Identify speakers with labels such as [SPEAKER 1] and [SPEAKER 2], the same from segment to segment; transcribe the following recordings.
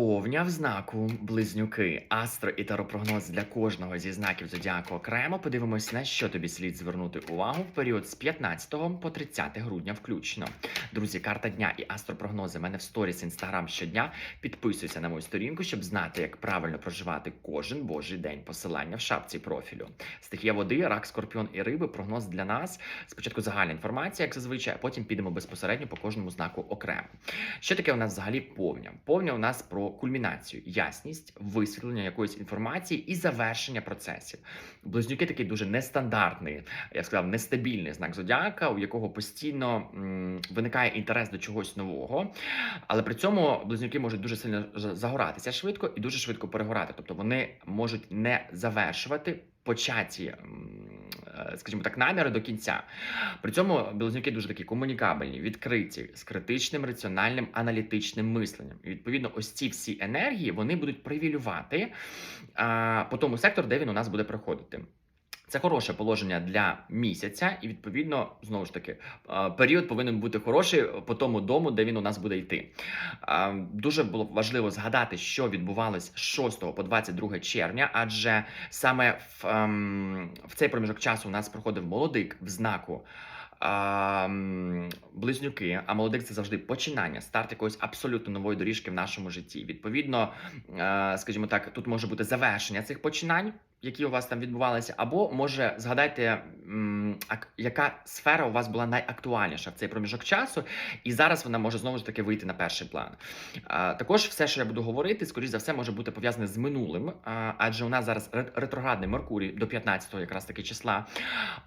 [SPEAKER 1] Повня в знаку близнюки, астро і таропрогноз для кожного зі знаків зодіаку окремо. Подивимось, на що тобі слід звернути увагу в період з 15 по 30 грудня включно. Друзі, карта дня і астропрогнози в мене в сторіс інстаграм щодня. Підписуйся на мою сторінку, щоб знати, як правильно проживати кожен божий день. Посилання в шапці профілю. Стихія води, рак, скорпіон і риби. Прогноз для нас. Спочатку загальна інформація, як зазвичай, а потім підемо безпосередньо по кожному знаку окремо. Що таке у нас взагалі повня? Повня у нас про кульмінацію, ясність, висвітлення якоїсь інформації і завершення процесів. Близнюки такий дуже нестандартний, я сказав, нестабільний знак зодіака, у якого постійно м, виникає інтерес до чогось нового, але при цьому близнюки можуть дуже сильно загоратися швидко і дуже швидко перегорати. Тобто вони можуть не завершувати початі, скажімо так, наміри до кінця. При цьому білознюки дуже такі комунікабельні, відкриті, з критичним, раціональним, аналітичним мисленням. І відповідно, ось ці всі енергії вони будуть привілювати а, по тому сектору, де він у нас буде проходити. Це хороше положення для місяця, і відповідно знову ж таки період повинен бути хороший по тому дому, де він у нас буде йти. Дуже було важливо згадати, що відбувалось з 6 по 22 червня, адже саме в, ем, в цей проміжок часу у нас проходив молодик в знаку. А, Близнюки, а молодик це завжди починання, старт якоїсь абсолютно нової доріжки в нашому житті. Відповідно, е, скажімо так, тут може бути завершення цих починань, які у вас там відбувалися, або може згадайте, яка сфера у вас була найактуальніша в цей проміжок часу, і зараз вона може знову ж таки вийти на перший план. А, Також все, що я буду говорити, скоріш за все, може бути пов'язане з минулим, а, адже у нас зараз ретроградний Меркурій до 15-го якраз таки числа.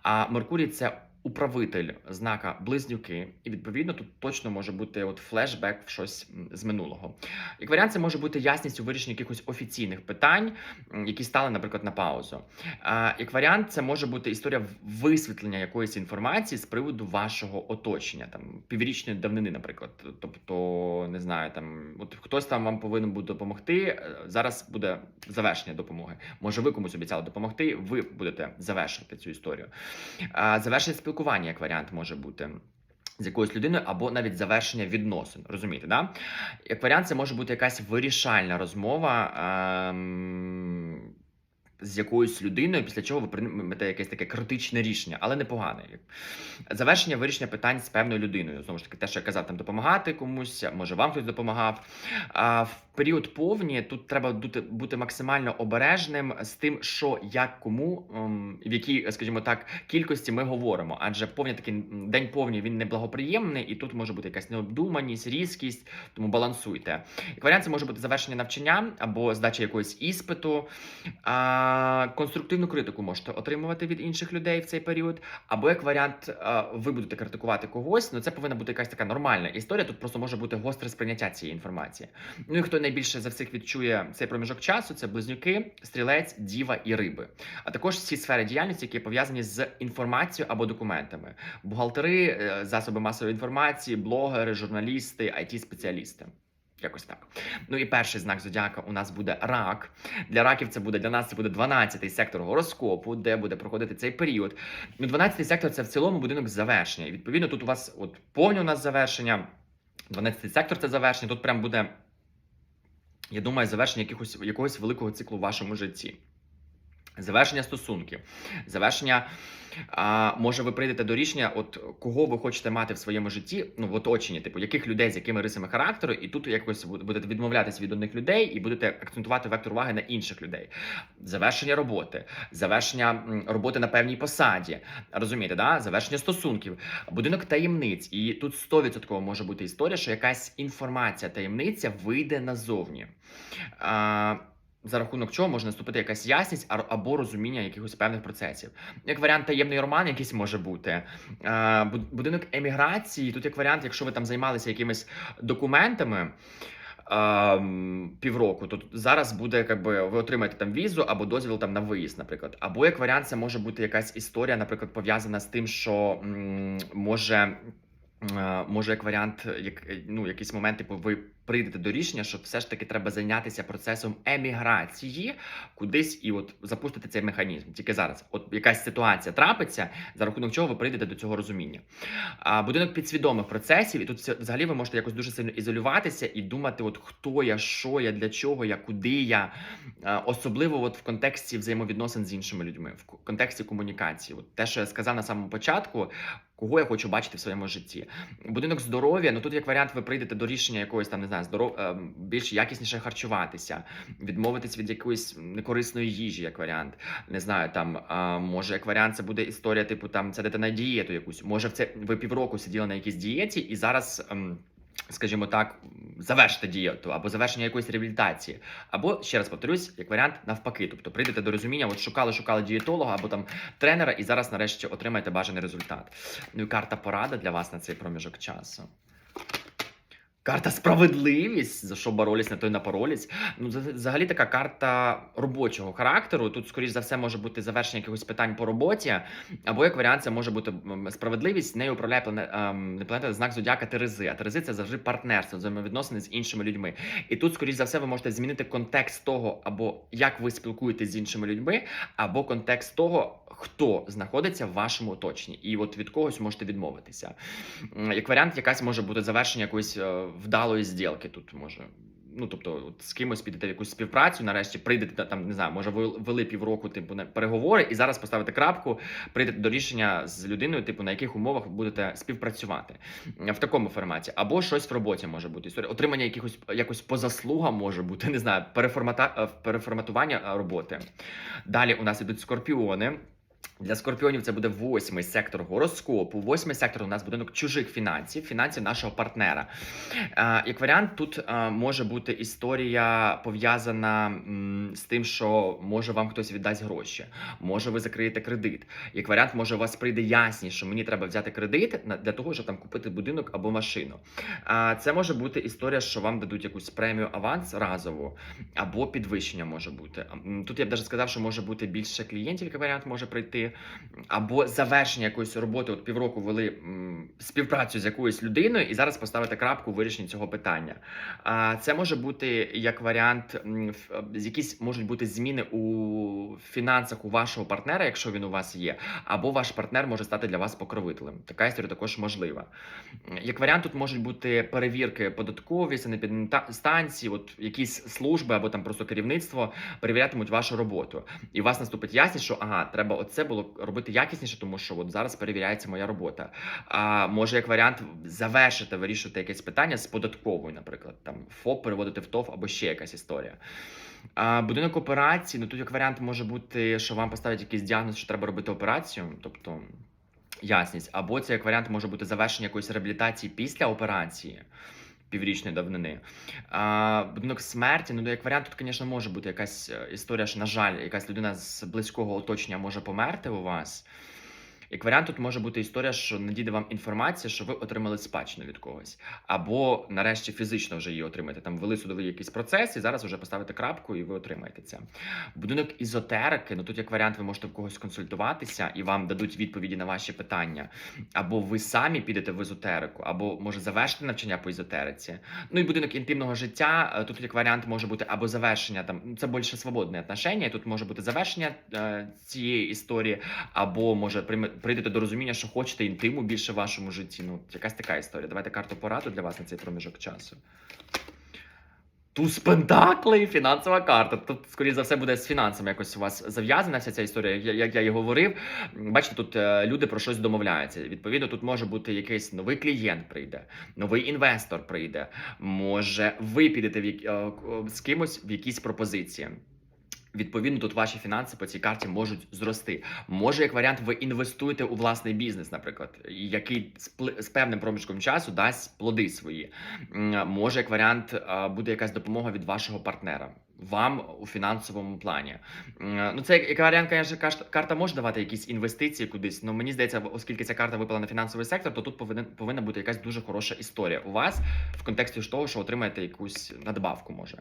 [SPEAKER 1] А Меркурій це управитель знака близнюки, і відповідно тут точно може бути от флешбек в щось з минулого. Як варіант, це може бути ясність у вирішенні якихось офіційних питань, які стали, наприклад, на паузу. Як варіант, це може бути історія висвітлення якоїсь інформації з приводу вашого оточення, там піврічної давнини, наприклад. Тобто, не знаю, там от хтось там вам повинен буде допомогти. е, Зараз буде завершення допомоги. Може, ви комусь обіцяли допомогти, ви будете завершити цю історію. Завершення спілкування як варіант може бути. З якоюсь людиною або навіть завершення відносин, розумієте, да? Як варіант, це може бути якась вирішальна розмова ем, з якоюсь людиною, після чого ви приймете якесь таке критичне рішення, але непогане. Завершення вирішення питань з певною людиною. Знову ж таки, те, що я казав, там допомагати комусь, може вам хтось допомагав. А період повні тут треба бути, максимально обережним з тим, що як кому, ем, в якій, скажімо так, кількості ми говоримо. Адже повні такий день повні він неблагоприємний, і тут може бути якась необдуманість, різкість, тому балансуйте. Як варіант, це може бути завершення навчання або здача якогось іспиту. А, конструктивну критику можете отримувати від інших людей в цей період. Або як варіант, ви будете критикувати когось, ну це повинна бути якась така нормальна історія. Тут просто може бути гостре сприйняття цієї інформації. Ну і хто найбільше за всіх відчує цей проміжок часу, це близнюки, стрілець, діва і риби. А також всі сфери діяльності, які пов'язані з інформацією або документами: бухгалтери, е, засоби масової інформації, блогери, журналісти, it спеціалісти Якось так. Ну і перший знак зодіака у нас буде рак. Для раків це буде для нас це буде 12-й сектор гороскопу, де буде проходити цей період. Ну, 12-й сектор це в цілому будинок завершення. І відповідно тут у вас от повні у нас завершення. 12-й сектор це завершення. Тут прям буде, я думаю, завершення якихось, якогось великого циклу в вашому житті. Завершення стосунків, завершення а, може ви прийдете до рішення, от кого ви хочете мати в своєму житті, ну в оточенні, типу яких людей з якими рисами характеру, і тут якось будете відмовлятися від одних людей і будете акцентувати вектор уваги на інших людей. Завершення роботи, завершення роботи на певній посаді. Розумієте, да? завершення стосунків, будинок таємниць. І тут 100% може бути історія, що якась інформація, таємниця вийде назовні. А, за рахунок чого може наступити якась ясність або розуміння якихось певних процесів. Як варіант таємний роман, якийсь може бути. Е, Будинок еміграції. Тут як варіант, якщо ви там займалися якимись документами. ем, Півроку, то зараз буде, якби ви отримаєте там візу або дозвіл там на виїзд, наприклад. Або як варіант, це може бути якась історія, наприклад, пов'язана з тим, що може Е, Може, як варіант, як ну якийсь момент, типу, ви прийдете до рішення, що все ж таки треба зайнятися процесом еміграції кудись і от запустити цей механізм. Тільки зараз, от якась ситуація трапиться, за рахунок чого ви прийдете до цього розуміння. А будинок підсвідомих процесів, і тут взагалі ви можете якось дуже сильно ізолюватися і думати, от хто я, що я, для чого я, куди я. Особливо от в контексті взаємовідносин з іншими людьми, в контексті комунікації. От те, що я сказав на самому початку, кого я хочу бачити в своєму житті. Будинок здоров'я, ну тут як варіант, ви прийдете до рішення якоїсь там, не знаю, здоров... е, більш якісніше харчуватися, відмовитись від якоїсь некорисної їжі, як варіант. Не знаю, там може як варіант, це буде історія, типу там це на дієту якусь. Може, в це ви півроку сиділи на якійсь дієті, і зараз. Скажімо так, завершити дієту або завершення якоїсь реабілітації, або ще раз повторюсь, як варіант навпаки. Тобто прийдете до розуміння, от шукали, шукали дієтолога або там тренера, і зараз нарешті отримаєте бажаний результат. Ну і карта порада для вас на цей проміжок часу. Карта справедливість, за що боролись, на той напоролись. Ну, за- взагалі така карта робочого характеру. Тут, скоріш за все, може бути завершення якихось питань по роботі, або як варіант, це може бути справедливість. Нею управляє плане, ем, не планета, знак зодіака Терези. А Терези це завжди партнерство, взаємовідносини з іншими людьми. І тут, скоріш за все, ви можете змінити контекст того, або як ви спілкуєтесь з іншими людьми, або контекст того, хто знаходиться в вашому оточенні, і от від когось можете відмовитися. Як варіант, якась може бути завершення якоїсь е, вдалої зділки. Тут може. Ну, тобто, от з кимось підете в якусь співпрацю, нарешті прийдете там, не знаю, може, ви вели півроку типу на переговори, і зараз поставите крапку, прийдете до рішення з людиною, типу, на яких умовах ви будете співпрацювати в такому форматі, або щось в роботі може бути. Історія отримання якихось якось по заслугам може бути, не знаю, переформата... е, переформатування е, роботи. Далі у нас ідуть скорпіони. Для скорпіонів це буде восьмий сектор гороскопу. Восьмий сектор у нас будинок чужих фінансів, фінансів нашого партнера. Е, як варіант, тут е, може бути історія пов'язана з тим, що може вам хтось віддасть гроші, може ви закриєте кредит. Як варіант, може у вас прийде ясність, що мені треба взяти кредит для того, щоб там купити будинок або машину. А це може бути історія, що вам дадуть якусь премію аванс разову, або підвищення може бути. Тут я б навіть сказав, що може бути більше клієнтів, як варіант може прийти, або завершення якоїсь роботи. От півроку вели співпрацю з якоюсь людиною, і зараз поставити крапку у вирішенні цього питання. А це може бути як варіант, з якісь можуть бути зміни у фінансах у вашого партнера, якщо він у вас є, або ваш партнер може стати для вас покровителем. Така історія також можлива. Як варіант, тут можуть бути перевірки податкові, санепідстанції, от якісь служби або там просто керівництво перевірятимуть вашу роботу. І у вас наступить ясність, що ага, треба оце робити якісніше, тому що от зараз перевіряється моя робота. А може, як варіант, завершити, вирішувати якесь питання з податковою, наприклад, там ФОП переводити в ТОВ або ще якась історія. А, будинок операції, ну тут як варіант може бути, що вам поставить якийсь діагноз, що треба робити операцію, тобто ясність, або це як варіант може бути завершення якоїсь реабілітації після операції. Піврічної давнини. А, будинок смерті, ну як варіант, тут, звісно, може бути якась е, історія, що, на жаль, якась людина з близького оточення може померти у вас. Як варіант, тут може бути історія, що надійде вам інформація, що ви отримали спадщину від когось, або нарешті фізично вже її отримаєте. Там вели судовий якийсь процес, і зараз вже поставите крапку, і ви отримаєте це. Будинок ізотерики. Ну тут як варіант, ви можете в когось консультуватися і вам дадуть відповіді на ваші питання. Або ви самі підете в езотерику, або може завершити навчання по ізотериці. Ну і будинок інтимного життя. е, Тут як варіант може бути або завершення там. ну, Це більше свободне отношення. Тут може бути завершення е, цієї історії, або може прийме- прийдете до розуміння, що хочете інтиму більше в вашому житті. Ну, якась така історія. Давайте карту пораду для вас на цей проміжок часу. Туз Пентаклей, фінансова карта. Тут, скоріше за все, буде з фінансами якось у вас зав'язана вся ця історія. Як я і говорив, бачите, тут е, люди про щось домовляються. Відповідно, тут може бути якийсь новий клієнт прийде, новий інвестор прийде. Може, ви підете в як- е, з кимось в якісь пропозиції. Відповідно, тут ваші фінанси по цій карті можуть зрости. Може, як варіант, ви інвестуєте у власний бізнес, наприклад, який з певним проміжком часу дасть плоди свої. Може, як варіант, а, буде якась допомога від вашого партнера. Вам у фінансовому плані. Ну, це як варіант, конечно, карта може давати якісь інвестиції кудись. Ну мені здається, оскільки ця карта випала на фінансовий сектор, то тут повинен повинна бути якась дуже хороша історія у вас в контексті того, що отримаєте якусь надбавку, може.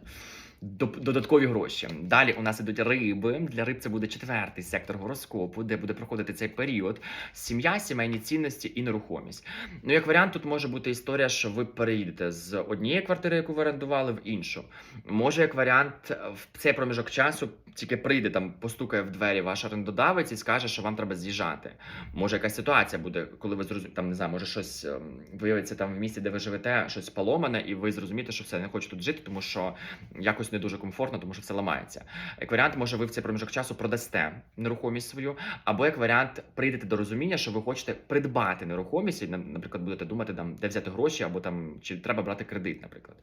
[SPEAKER 1] Додаткові гроші. Далі у нас ідуть риби. Для риб це буде четвертий сектор гороскопу, де буде проходити цей період. Сім'я, сімейні цінності і нерухомість. Ну, як варіант, тут може бути історія, що ви переїдете з однієї квартири, яку ви орендували, в іншу. Може, як варіант, в цей проміжок часу тільки прийде там, постукає в двері ваш орендодавець і скаже, що вам треба з'їжджати. Може, якась ситуація буде, коли ви зрозумієте, там не знаю, може щось ем, виявиться там в місті, де ви живете, щось поломане, і ви зрозумієте, що все не хочу тут жити, тому що якось не дуже комфортно, тому що все ламається. Як варіант, може, ви в цей проміжок часу продасте нерухомість свою, або як варіант, прийдете до розуміння, що ви хочете придбати нерухомість, і, на- наприклад, будете думати, там, де взяти гроші, або там чи треба брати кредит, наприклад.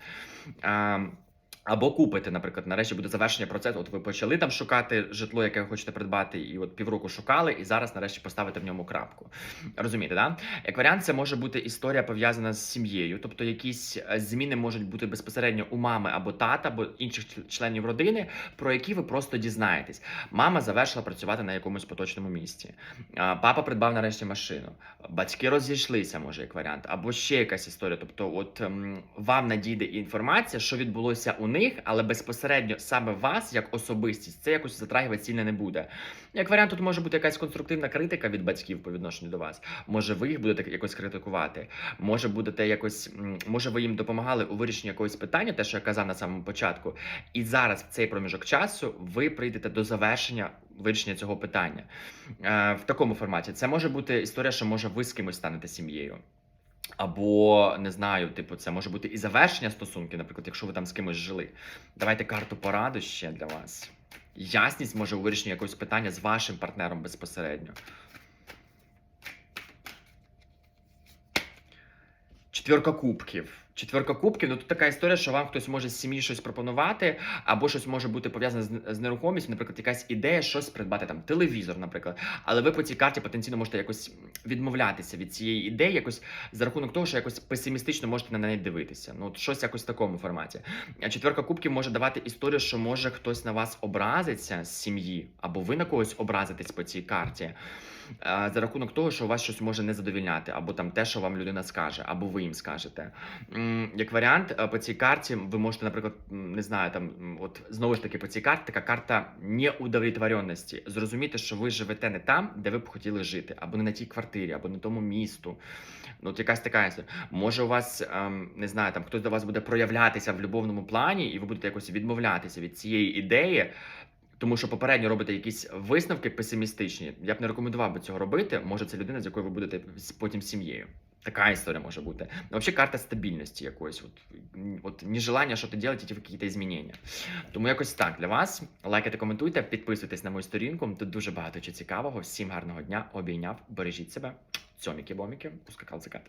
[SPEAKER 1] Або купите, наприклад, нарешті буде завершення процесу. От ви почали там шукати житло, яке ви хочете придбати, і от півроку шукали, і зараз нарешті поставите в ньому крапку. Розумієте, да? Як варіант, це може бути історія пов'язана з сім'єю, тобто якісь е, зміни можуть бути безпосередньо у мами або тата, або інших членів родини, про які ви просто дізнаєтесь. Мама завершила працювати на якомусь поточному місці. Папа придбав нарешті машину. Батьки розійшлися, може, як варіант, або ще якась історія. Тобто, от ем, вам надійде інформація, що відбулося у них, але безпосередньо саме вас, як особистість, це якось затрагивати сильно не буде. Як варіант, тут може бути якась конструктивна критика від батьків по відношенню до вас. Може, ви їх будете якось критикувати. Може, будете якось, може, ви їм допомагали у вирішенні якогось питання, те, що я казав на самому початку. І зараз, в цей проміжок часу, ви прийдете до завершення вирішення цього питання е, в такому форматі. Це може бути історія, що може ви з кимось станете сім'єю. Або не знаю, типу, це може бути і завершення стосунків, наприклад, якщо ви там з кимось жили. Давайте карту поради ще для вас. Ясність може у вирішенні якогось питання з вашим партнером безпосередньо. Четвірка кубків. Четвірка кубків, ну тут така історія, що вам хтось може з сім'ї щось пропонувати, або щось може бути пов'язане з, з нерухомістю, наприклад, якась ідея, щось придбати там, телевізор, наприклад. Але ви по цій карті потенційно можете якось відмовлятися від цієї ідеї, якось за рахунок того, що якось песимістично можете на неї дивитися. Ну, от щось якось в такому форматі. Четверка кубків може давати історію, що може хтось на вас образиться з сім'ї, або ви на когось образитесь по цій карті. А, За рахунок того, що вас щось може не задовільняти, або там те, що вам людина скаже, або ви їм скажете. Як варіант, е, по цій карті ви можете, наприклад, не знаю, там, от знову ж таки, по цій карті така карта неудовлетворенності. Зрозуміти, що ви живете не там, де ви б хотіли жити, або не на тій квартирі, або не тому місту. Ну, от якась така історія. Може, у вас ем, не знаю, там хтось до вас буде проявлятися в любовному плані, і ви будете якось відмовлятися від цієї ідеї. Тому що попередньо робите якісь висновки песимістичні. Я б не рекомендував би цього робити. Може, це людина, з якою ви будете потім сім'єю. Така історія може бути. Взагалі, карта стабільності якоїсь. От, от нежелання щось робити, тільки якісь змінення. Тому якось так для вас. Лайкайте, коментуйте, підписуйтесь на мою сторінку. Тут дуже багато чого цікавого. Всім гарного дня. Обійняв, бережіть себе. Цьоміки-боміки, ускакав закат.